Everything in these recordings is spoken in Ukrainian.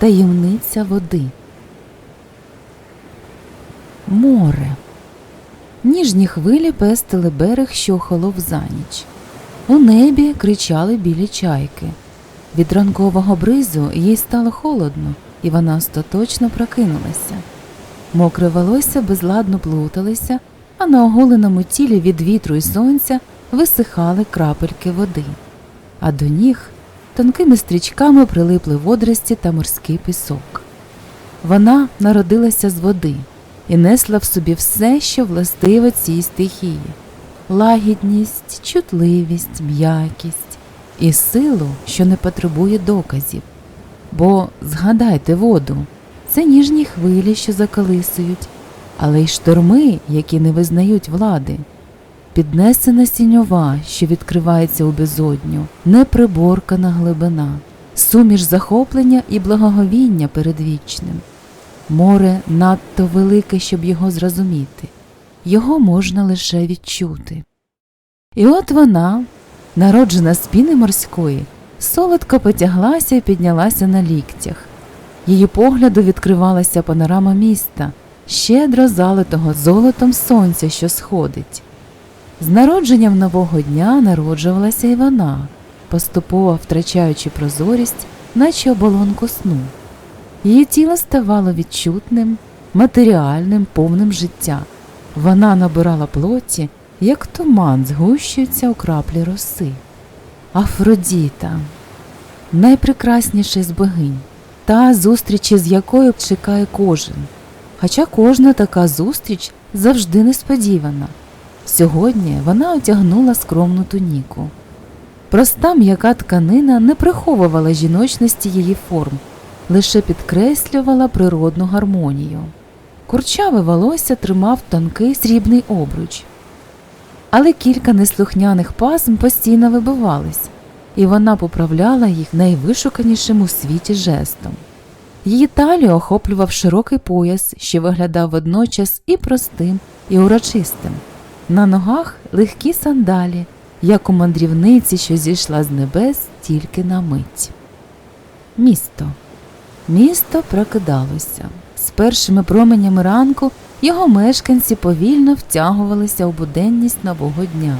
таємниця води. Море. Ніжні хвилі пестили берег, що охолов за ніч. У небі кричали білі чайки. Від ранкового бризу їй стало холодно, і вона остаточно прокинулася. Мокре волосся безладно плуталися, а на оголеному тілі від вітру і сонця висихали крапельки води, а до ніг тонкими стрічками прилипли водорості та морський пісок. Вона народилася з води і несла в собі все, що властиво цій стихії лагідність, чутливість, м'якість і силу, що не потребує доказів. Бо згадайте воду, це ніжні хвилі, що заколисують, але й шторми, які не визнають влади. Піднесена сіньова, що відкривається у безодню, неприборкана глибина, суміш захоплення і благоговіння перед вічним. Море надто велике, щоб його зрозуміти, його можна лише відчути. І от вона, народжена з піни морської, солодко потяглася і піднялася на ліктях. Її погляду відкривалася панорама міста, щедро залитого золотом сонця, що сходить. З народженням нового дня народжувалася і вона, поступово втрачаючи прозорість, наче оболонку сну. Її тіло ставало відчутним, матеріальним, повним життя. Вона набирала плоті, як туман згущується у краплі роси. Афродіта найпрекрасніша з богинь, та зустрічі з якою чекає кожен. Хоча кожна така зустріч завжди несподівана. Сьогодні вона одягнула скромну туніку. Проста м'яка тканина не приховувала жіночності її форм, лише підкреслювала природну гармонію. Курчаве волосся тримав тонкий срібний обруч. Але кілька неслухняних пасм постійно вибивались, і вона поправляла їх найвишуканішим у світі жестом. Її талію охоплював широкий пояс, що виглядав водночас і простим, і урочистим. На ногах легкі сандалі, як у мандрівниці, що зійшла з небес тільки на мить. Місто. Місто прокидалося. З першими променями ранку його мешканці повільно втягувалися у буденність нового дня.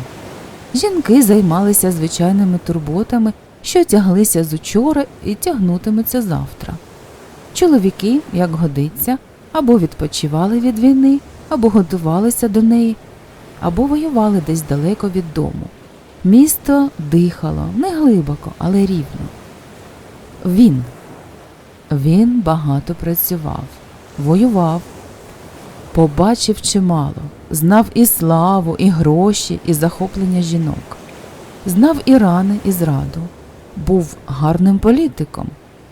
Жінки займалися звичайними турботами, що тяглися з учора і тягнутимуться завтра. Чоловіки, як годиться, або відпочивали від війни, або готувалися до неї, або воювали десь далеко від дому. Місто дихало не глибоко, але рівно. Він. Він багато працював, воював, побачив чимало, знав і славу, і гроші, і захоплення жінок, знав і рани, і зраду, був гарним політиком.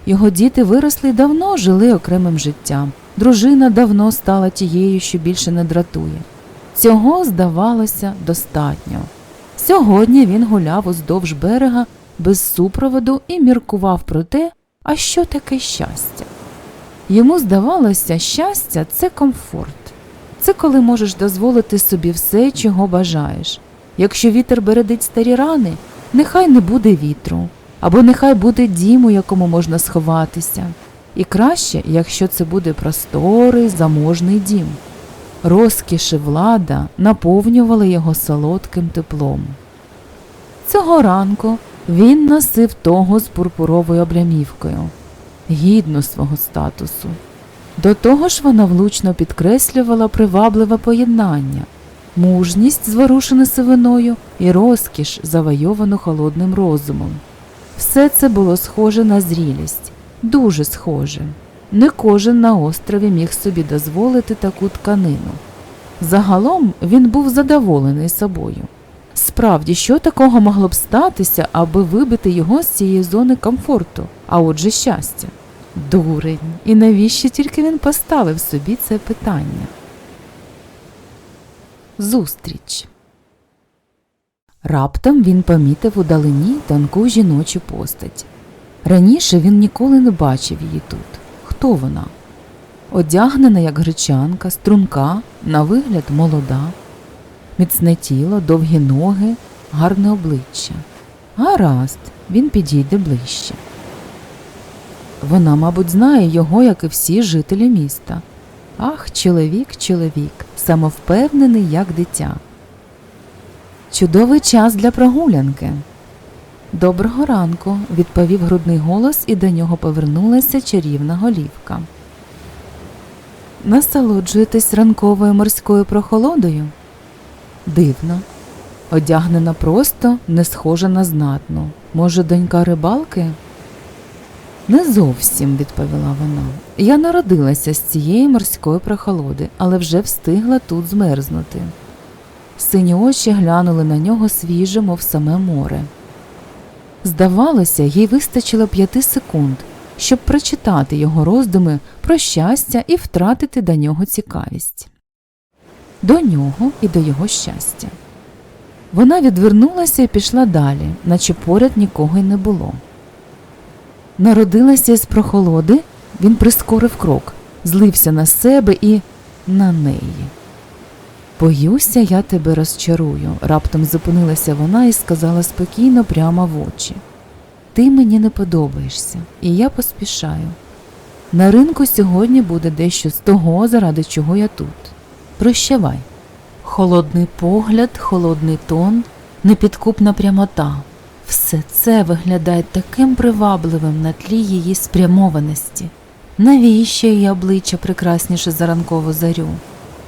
Його діти виросли й давно жили окремим життям. Дружина давно стала тією, що більше не дратує. Цього, здавалося, достатньо. Сьогодні він гуляв уздовж берега без супроводу і міркував про те, а що таке щастя. Йому здавалося, щастя це комфорт. Це коли можеш дозволити собі все, чого бажаєш. Якщо вітер бередить старі рани, нехай не буде вітру, або нехай буде дім, у якому можна сховатися. І краще, якщо це буде просторий, заможний дім. Розкіш і влада наповнювали його солодким теплом. Цього ранку він носив того з пурпуровою облямівкою, гідну свого статусу. До того ж вона влучно підкреслювала привабливе поєднання, мужність, зворушену сивиною, і розкіш, завойовану холодним розумом. Все це було схоже на зрілість, дуже схоже. Не кожен на острові міг собі дозволити таку тканину. Загалом він був задоволений собою. Справді, що такого могло б статися, аби вибити його з цієї зони комфорту, а отже щастя? Дурень, і навіщо тільки він поставив собі це питання? Зустріч. Раптом він помітив у далині тонку жіночу постать. Раніше він ніколи не бачив її тут. Хто вона? Одягнена, як гречанка, струнка, на вигляд молода, міцне тіло, довгі ноги, гарне обличчя. Гаразд, він підійде ближче. Вона, мабуть, знає його, як і всі жителі міста. Ах, чоловік, чоловік, самовпевнений, як дитя. Чудовий час для прогулянки. Доброго ранку, відповів грудний голос, і до нього повернулася чарівна голівка. Насолоджуєтесь ранковою морською прохолодою? Дивно. Одягнена просто, не схожа на знатну. Може, донька рибалки? Не зовсім, відповіла вона. Я народилася з цієї морської прохолоди, але вже встигла тут змерзнути. Сині очі глянули на нього свіже, мов саме море. Здавалося, їй вистачило п'яти секунд, щоб прочитати його роздуми про щастя і втратити до нього цікавість. До нього і до його щастя. Вона відвернулася і пішла далі, наче поряд нікого й не було. Народилася із прохолоди, він прискорив крок, злився на себе і на неї. Боюся, я тебе розчарую, раптом зупинилася вона і сказала спокійно прямо в очі. Ти мені не подобаєшся, і я поспішаю. На ринку сьогодні буде дещо з того, заради чого я тут. Прощавай. Холодний погляд, холодний тон, непідкупна прямота. Все це виглядає таким привабливим на тлі її спрямованості. Навіщо її обличчя прекрасніше за ранкову зарю?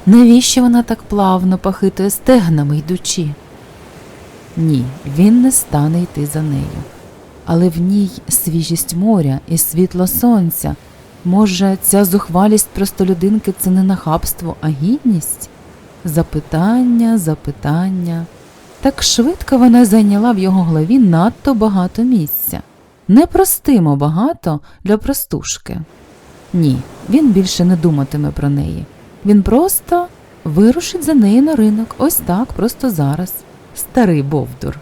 Навіщо вона так плавно похитує стегнами йдучи? Ні, він не стане йти за нею. Але в ній свіжість моря і світло сонця. Може, ця зухвалість простолюдинки це не нахабство, а гідність? Запитання, запитання. Так швидко вона зайняла в його голові надто багато місця. Непростимо багато для простушки. Ні, він більше не думатиме про неї. Він просто вирушить за нею на ринок, ось так, просто зараз. Старий Бовдур.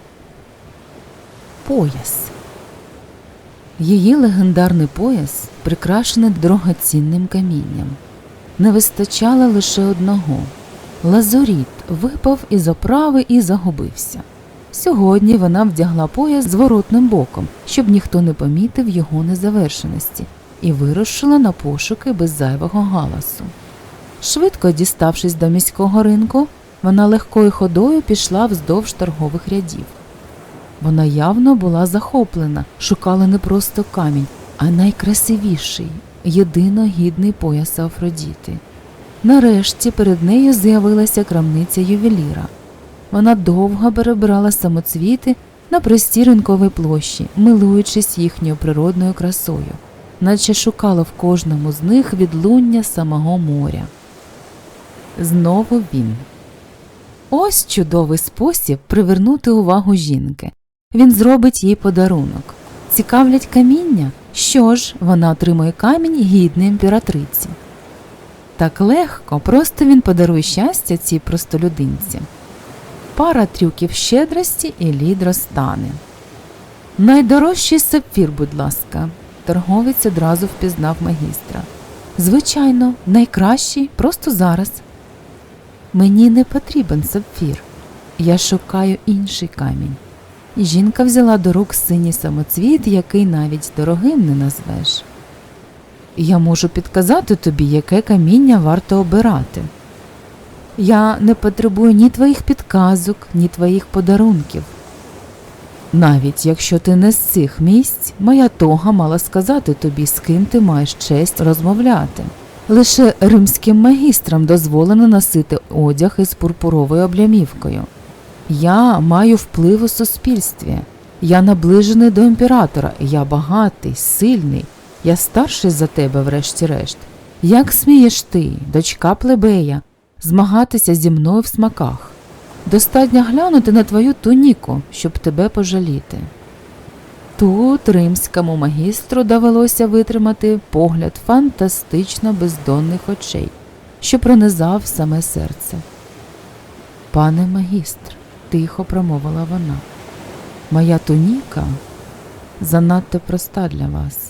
Пояс. Її легендарний пояс прикрашений дорогоцінним камінням. Не вистачало лише одного. Лазуріт випав із оправи і загубився. Сьогодні вона вдягла пояс зворотним боком, щоб ніхто не помітив його незавершеності, і вирушила на пошуки без зайвого галасу. Швидко діставшись до міського ринку, вона легкою ходою пішла вздовж торгових рядів. Вона явно була захоплена, шукала не просто камінь, а найкрасивіший, єдино гідний пояса Афродіти. Нарешті перед нею з'явилася крамниця ювеліра. Вона довго перебирала самоцвіти на простій ринковій площі, милуючись їхньою природною красою, наче шукала в кожному з них відлуння самого моря. Знову він. Ось чудовий спосіб привернути увагу жінки. Він зробить їй подарунок. Цікавлять каміння? Що ж, вона отримує камінь гідний імператриці. Так легко, просто він подарує щастя цій простолюдинці. Пара трюків щедрості і лід розтане. Найдорожчий сапфір, будь ласка, торговець одразу впізнав магістра. Звичайно, найкращий просто зараз. Мені не потрібен сапфір. Я шукаю інший камінь. Жінка взяла до рук синій самоцвіт, який навіть дорогим не назвеш. Я можу підказати тобі, яке каміння варто обирати. Я не потребую ні твоїх підказок, ні твоїх подарунків. Навіть якщо ти не з цих місць, моя тога мала сказати тобі, з ким ти маєш честь розмовляти. Лише римським магістрам дозволено носити одяг із пурпуровою облямівкою. Я маю вплив у суспільстві. Я наближений до імператора, я багатий, сильний, я старший за тебе, врешті-решт. Як смієш ти, дочка плебея, змагатися зі мною в смаках? Достатньо глянути на твою туніку, щоб тебе пожаліти. Тут римському магістру довелося витримати погляд фантастично бездонних очей, що пронизав саме серце. Пане магістр, тихо промовила вона, моя туніка занадто проста для вас.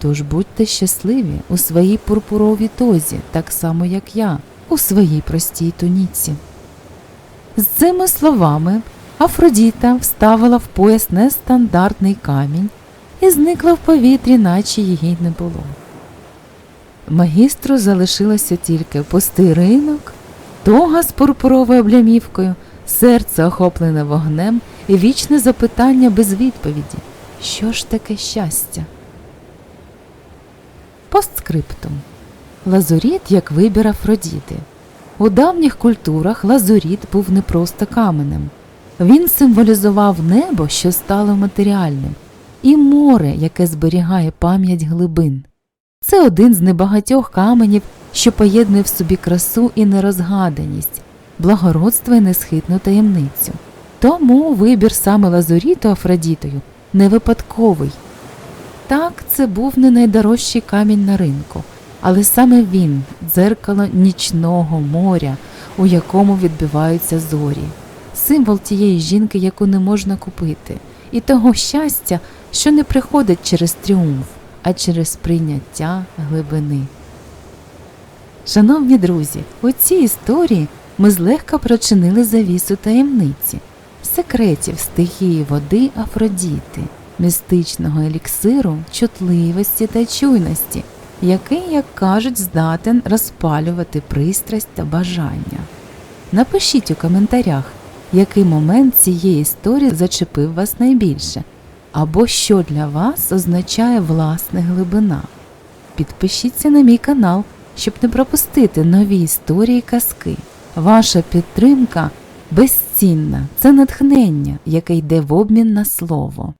Тож будьте щасливі у своїй пурпуровій тозі, так само, як я, у своїй простій туніці. З цими словами Афродіта вставила в пояс нестандартний камінь, і зникла в повітрі, наче її не було. Магістру залишилося тільки пустий ринок, тога з пурпуровою облямівкою, серце охоплене вогнем і вічне запитання без відповіді. Що ж таке щастя? Постскриптум. Лазуріт як вибір Афродіти. У давніх культурах лазуріт був не просто каменем. Він символізував небо, що стало матеріальним, і море, яке зберігає пам'ять глибин. Це один з небагатьох каменів, що поєднує в собі красу і нерозгаданість, благородство і несхитну таємницю. Тому вибір саме лазуріту Афродітою не випадковий. Так, це був не найдорожчий камінь на ринку, але саме він дзеркало нічного моря, у якому відбиваються зорі, символ тієї жінки, яку не можна купити, і того щастя, що не приходить через тріумф, а через прийняття глибини. Шановні друзі, у цій історії ми злегка прочинили завісу таємниці, секретів стихії води Афродіти, містичного еліксиру, чутливості та чуйності, який, як кажуть, здатен розпалювати пристрасть та бажання. Напишіть у коментарях, який момент цієї історії зачепив вас найбільше, або що для вас означає власне глибина. Підпишіться на мій канал, щоб не пропустити нові історії казки. Ваша підтримка безцінна, це натхнення, яке йде в обмін на слово.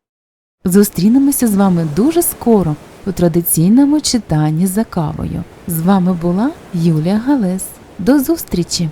Зустрінемося з вами дуже скоро у традиційному читанні за кавою. З вами була Юлія Галес. До зустрічі!